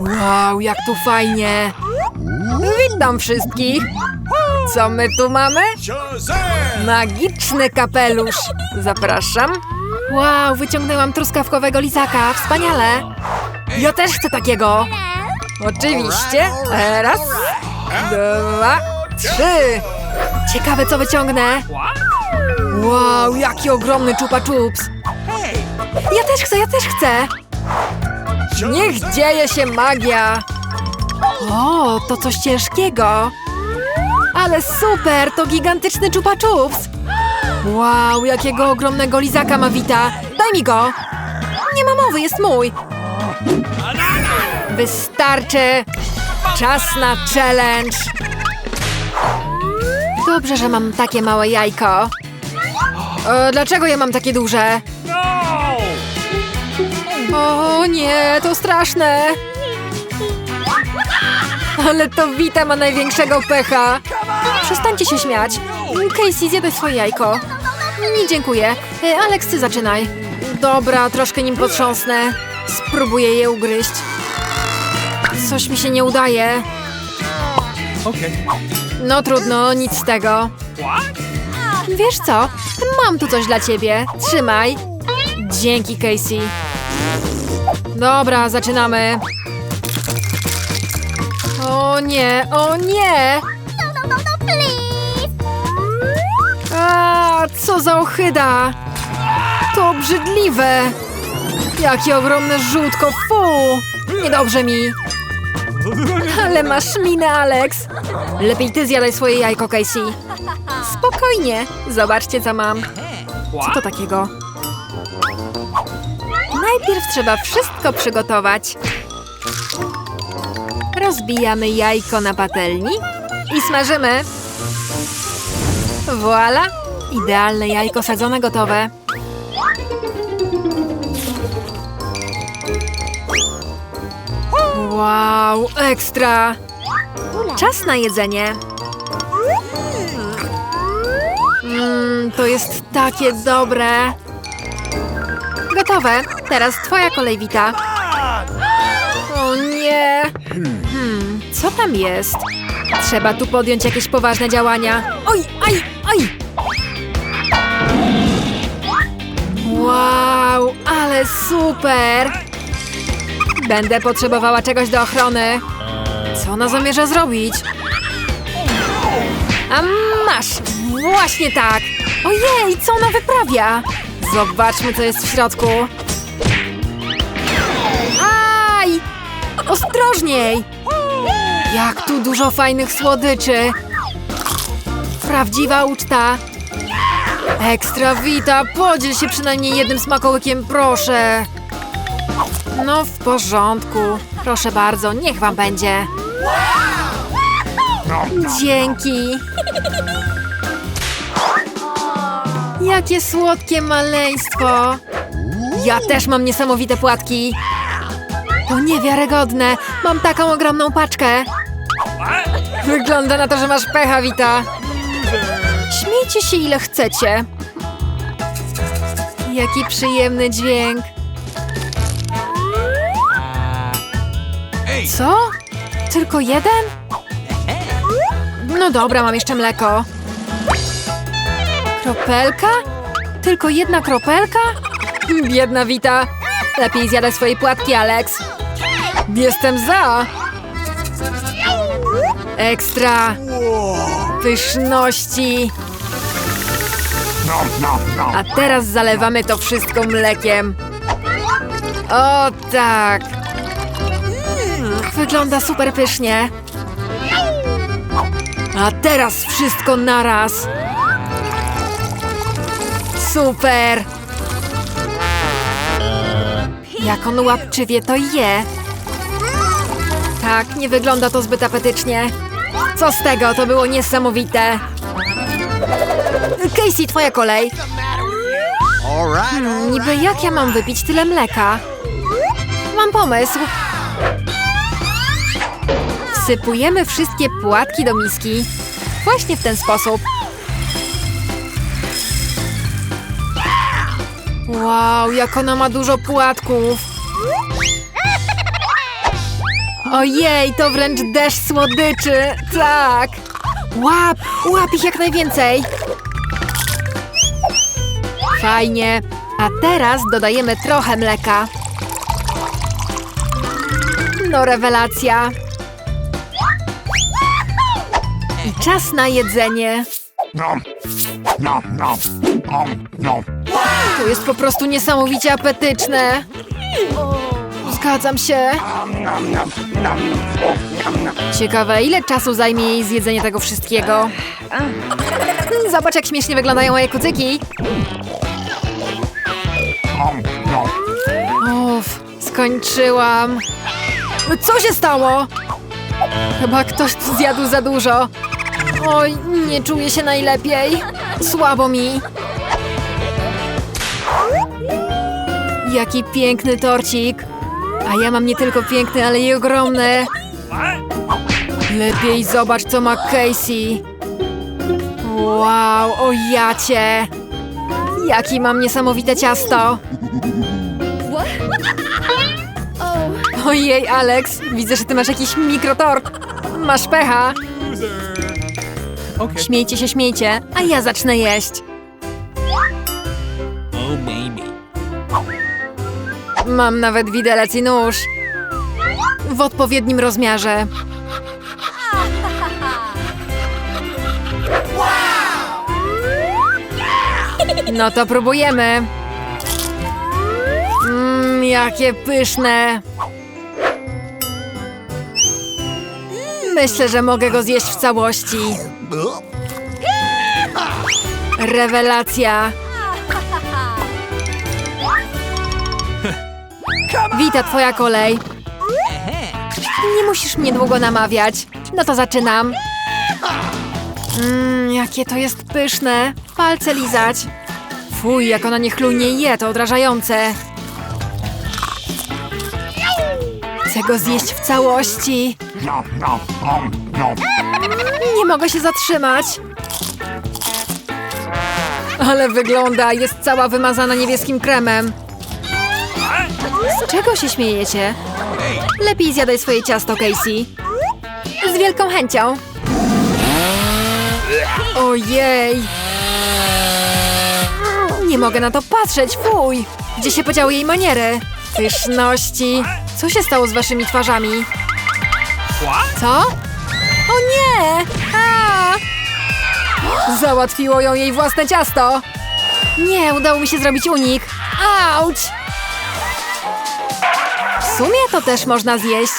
Wow, jak tu fajnie! Witam wszystkich! Co my tu mamy? Magiczny kapelusz! Zapraszam. Wow, wyciągnęłam truskawkowego lizaka. Wspaniale! Ja też chcę takiego! Oczywiście. Raz, dwa, trzy. Ciekawe, co wyciągnę. Wow, jaki ogromny czupa czups. Ja też chcę, ja też chcę. Niech dzieje się magia. O, to coś ciężkiego. Ale super, to gigantyczny czupa. Wow, jakiego ogromnego lizaka ma Wita. Daj mi go. Nie ma mowy, jest mój. Wystarczy! Czas na challenge! Dobrze, że mam takie małe jajko. E, dlaczego ja mam takie duże? O nie, to straszne! Ale to Wita ma największego pecha. Przestańcie się śmiać. Casey, zjadaj swoje jajko. Nie, dziękuję. E, Alex, ty zaczynaj. Dobra, troszkę nim potrząsnę. Spróbuję je ugryźć. Coś mi się nie udaje. No trudno, nic z tego. Wiesz co? Mam tu coś dla ciebie. Trzymaj. Dzięki, Casey. Dobra, zaczynamy. O nie, o nie! A, co za ochyda! To obrzydliwe! Jakie ogromne żółtko, fu! Niedobrze mi! Ale masz minę, Alex! Lepiej ty zjadaj swoje jajko, Casey. Spokojnie, zobaczcie co mam. Co to takiego? Najpierw trzeba wszystko przygotować. Rozbijamy jajko na patelni i smażymy. Voila! Idealne jajko sadzone gotowe. Wow, ekstra! Czas na jedzenie. Mmm, to jest takie dobre. Gotowe. Teraz twoja kolej, Wita. O nie! Hmm, co tam jest? Trzeba tu podjąć jakieś poważne działania. Oj, aj, aj! Wow, ale super! Będę potrzebowała czegoś do ochrony. Co ona zamierza zrobić? A masz! Właśnie tak! Ojej, co ona wyprawia? Zobaczmy, co jest w środku. Ostrożniej! Jak tu dużo fajnych słodyczy! Prawdziwa uczta! Ekstra wita, podziel się przynajmniej jednym smakołykiem, proszę! No w porządku. Proszę bardzo, niech wam będzie. Dzięki. Jakie słodkie maleństwo. Ja też mam niesamowite płatki. To niewiarygodne. Mam taką ogromną paczkę. Wygląda na to, że masz pecha, Wita. Śmiejcie się ile chcecie. Jaki przyjemny dźwięk. Co? Tylko jeden? No dobra, mam jeszcze mleko. Kropelka? Tylko jedna kropelka? Biedna Wita. Lepiej zjadaj swoje płatki, Alex. Jestem za. Ekstra. Pyszności. A teraz zalewamy to wszystko mlekiem. O tak. Wygląda super pysznie. A teraz wszystko naraz. Super. Jak on łapczywie to je. Tak, nie wygląda to zbyt apetycznie. Co z tego, to było niesamowite. Casey, twoja kolej. Hmm, niby jak ja mam wypić tyle mleka? Mam pomysł. Wsypujemy wszystkie płatki do miski. Właśnie w ten sposób. Wow, jak ona ma dużo płatków. Ojej, to wręcz deszcz słodyczy. Tak. Łap, łap ich jak najwięcej. Fajnie. A teraz dodajemy trochę mleka. No rewelacja. I czas na jedzenie. To jest po prostu niesamowicie apetyczne. Zgadzam się. Ciekawe, ile czasu zajmie jej zjedzenie tego wszystkiego. Zobacz, jak śmiesznie wyglądają moje kucyki. Uff, skończyłam. Co się stało? Chyba ktoś zjadł za dużo. Oj, nie czuję się najlepiej. Słabo mi. Jaki piękny torcik. A ja mam nie tylko piękny, ale i ogromny. Lepiej zobacz, co ma Casey. Wow, o jacie. Jaki mam niesamowite ciasto. Ojej, Alex, widzę, że ty masz jakiś mikrotort. Masz pecha. Śmiejcie się, śmiejcie, a ja zacznę jeść. Mam nawet widelec i nóż. W odpowiednim rozmiarze. No to próbujemy. Mmm, jakie pyszne. Myślę, że mogę go zjeść w całości. Rewelacja. Wita, twoja kolej. Nie musisz mnie długo namawiać. No to zaczynam. Mmm, jakie to jest pyszne. Palce lizać. Fuj, jak ona niechlujnie je, to odrażające. Chcę go zjeść w całości. Nie mogę się zatrzymać. Ale wygląda, jest cała wymazana niebieskim kremem. Z czego się śmiejecie? Lepiej zjadaj swoje ciasto, Casey. Z wielką chęcią. Ojej. Nie mogę na to patrzeć, fuj. Gdzie się podziały jej maniery? Pyszności. Co się stało z waszymi twarzami? Co? O nie! A! Załatwiło ją jej własne ciasto. Nie, udało mi się zrobić unik. Auć! Sumie to też można zjeść.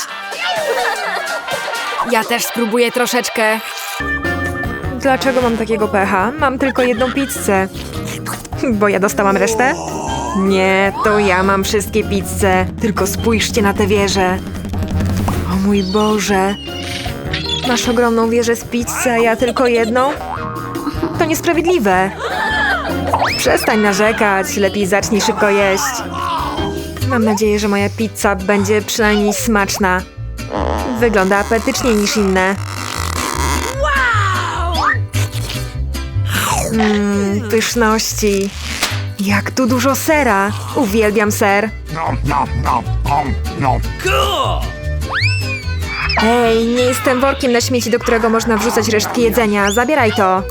Ja też spróbuję troszeczkę. Dlaczego mam takiego pecha? Mam tylko jedną pizzę. Bo ja dostałam resztę? Nie, to ja mam wszystkie pizze. Tylko spójrzcie na tę wieżę. O mój Boże. Masz ogromną wieżę z pizzy, a ja tylko jedną? To niesprawiedliwe. Przestań narzekać, lepiej zacznij szybko jeść. Mam nadzieję, że moja pizza będzie przynajmniej smaczna. Wygląda apetycznie niż inne. Mmm, pyszności. Jak tu dużo sera. Uwielbiam ser. Ej, nie jestem workiem na śmieci, do którego można wrzucać resztki jedzenia. Zabieraj to.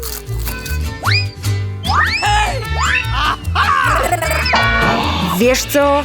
Wiesz co?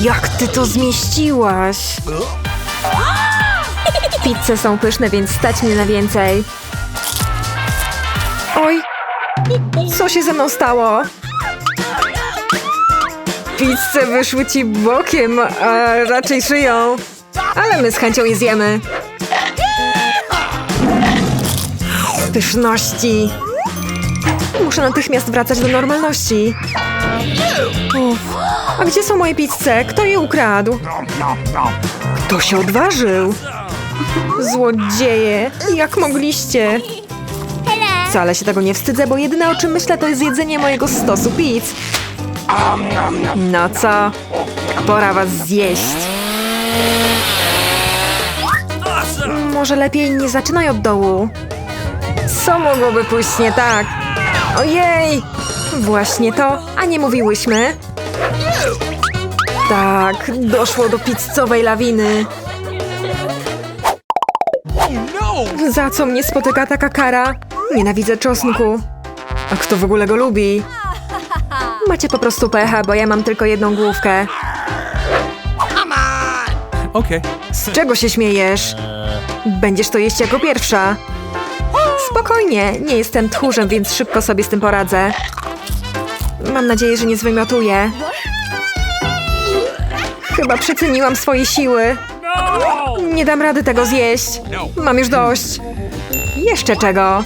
Jak ty to zmieściłaś? Pizze są pyszne, więc stać mnie na więcej. Oj, co się ze mną stało? Pizze wyszły ci bokiem, a raczej szyją. Ale my z chęcią je zjemy. Pyszności. Muszę natychmiast wracać do normalności. Uff. A gdzie są moje pizze? Kto je ukradł? Kto się odważył? Złodzieje, jak mogliście? Wcale się tego nie wstydzę, bo jedyne o czym myślę to jest jedzenie mojego stosu pizz. No co? Pora was zjeść. Może lepiej nie zaczynaj od dołu. Co mogłoby pójść nie tak? Ojej! Właśnie to, a nie mówiłyśmy? Tak, doszło do pizzowej lawiny. Za co mnie spotyka taka kara? Nienawidzę czosnku. A kto w ogóle go lubi? Macie po prostu pecha, bo ja mam tylko jedną główkę. Okay. Z czego się śmiejesz? Będziesz to jeść jako pierwsza. Spokojnie, nie jestem tchórzem, więc szybko sobie z tym poradzę. Mam nadzieję, że nie zwymiotuję. Chyba przeceniłam swoje siły. Nie dam rady tego zjeść. Mam już dość. Jeszcze czego?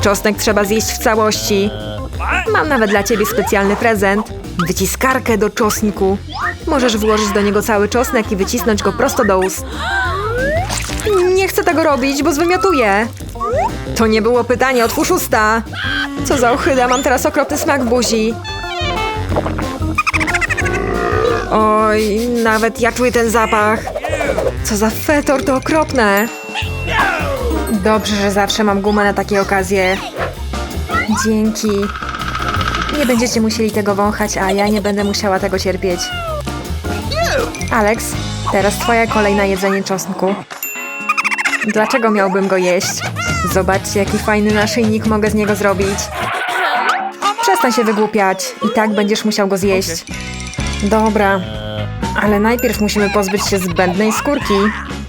Czosnek trzeba zjeść w całości. Mam nawet dla ciebie specjalny prezent. Wyciskarkę do czosnku. Możesz włożyć do niego cały czosnek i wycisnąć go prosto do ust. Nie chcę tego robić, bo zwymiotuję. To nie było pytanie, otwórz usta. Co za ochyda, mam teraz okropny smak w buzi. Oj, nawet ja czuję ten zapach. Co za fetor, to okropne. Dobrze, że zawsze mam gumę na takie okazje. Dzięki. Nie będziecie musieli tego wąchać, a ja nie będę musiała tego cierpieć. Alex, teraz twoja kolej na jedzenie czosnku. Dlaczego miałbym go jeść? Zobaczcie, jaki fajny naszyjnik mogę z niego zrobić. Przestań się wygłupiać. I tak będziesz musiał go zjeść. Dobra. Ale najpierw musimy pozbyć się zbędnej skórki.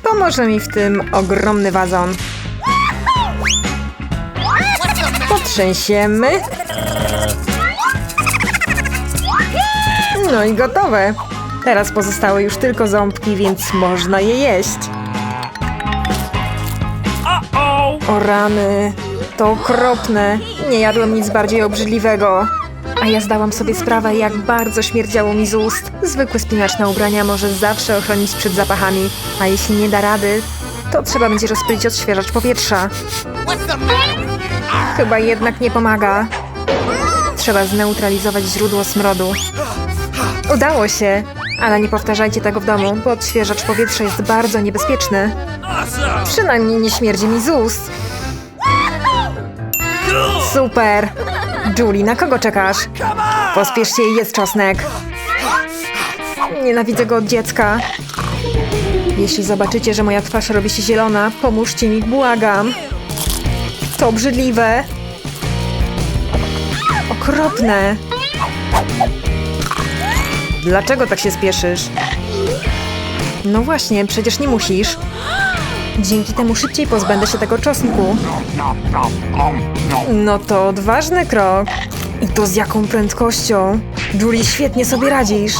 Pomoże mi w tym ogromny wazon. Potrzęsiemy. No i gotowe. Teraz pozostały już tylko ząbki, więc można je jeść. O rany, to okropne. Nie jadłem nic bardziej obrzydliwego. A ja zdałam sobie sprawę, jak bardzo śmierdziało mi z ust. Zwykły spinacz na ubrania może zawsze ochronić przed zapachami, a jeśli nie da rady, to trzeba będzie rozpylić odświeżacz powietrza. Chyba jednak nie pomaga. Trzeba zneutralizować źródło smrodu. Udało się, ale nie powtarzajcie tego w domu, bo odświeżacz powietrza jest bardzo niebezpieczny. Przynajmniej nie śmierdzi mi z ust. Super! Julie, na kogo czekasz? Pospiesz się jest czosnek. Nienawidzę go od dziecka. Jeśli zobaczycie, że moja twarz robi się zielona, pomóżcie mi, błagam. To obrzydliwe. Okropne. Dlaczego tak się spieszysz? No właśnie, przecież nie musisz. Dzięki temu szybciej pozbędę się tego czosnku. No to odważny krok. I to z jaką prędkością? Julie, świetnie sobie radzisz.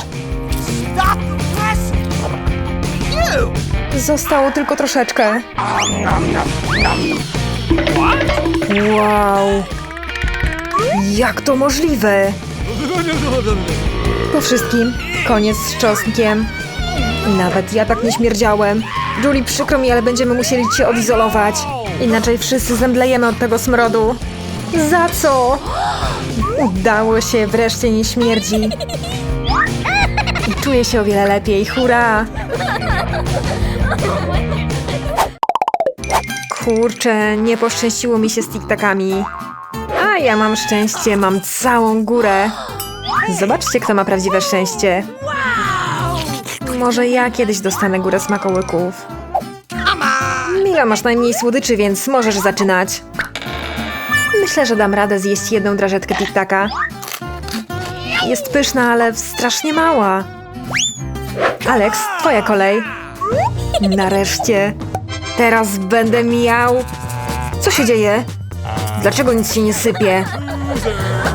Zostało tylko troszeczkę. Wow. Jak to możliwe? Po wszystkim, koniec z czosnkiem. Nawet ja tak nie śmierdziałem. Julie, przykro mi, ale będziemy musieli cię odizolować. Inaczej wszyscy zemdlejemy od tego smrodu. Za co? Udało się, wreszcie nie śmierdzi. I czuję się o wiele lepiej, hurra! Kurczę, nie poszczęściło mi się z tiktakami. A ja mam szczęście, mam całą górę. Zobaczcie, kto ma prawdziwe szczęście. Może ja kiedyś dostanę górę smakołyków. Mila, masz najmniej słodyczy, więc możesz zaczynać. Myślę, że dam radę zjeść jedną drażetkę tiktaka. Jest pyszna, ale strasznie mała. Alex, twoja kolej. Nareszcie. Teraz będę miał... Co się dzieje? Dlaczego nic się nie sypie?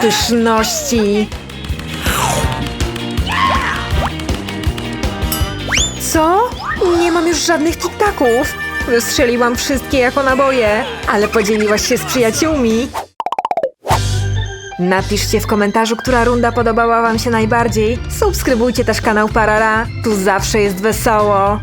Pyszności. Co? Nie mam już żadnych tiktaków. Wystrzeliłam wszystkie jako naboje, ale podzieliłaś się z przyjaciółmi. Napiszcie w komentarzu, która runda podobała wam się najbardziej. Subskrybujcie też kanał Parara. Tu zawsze jest wesoło.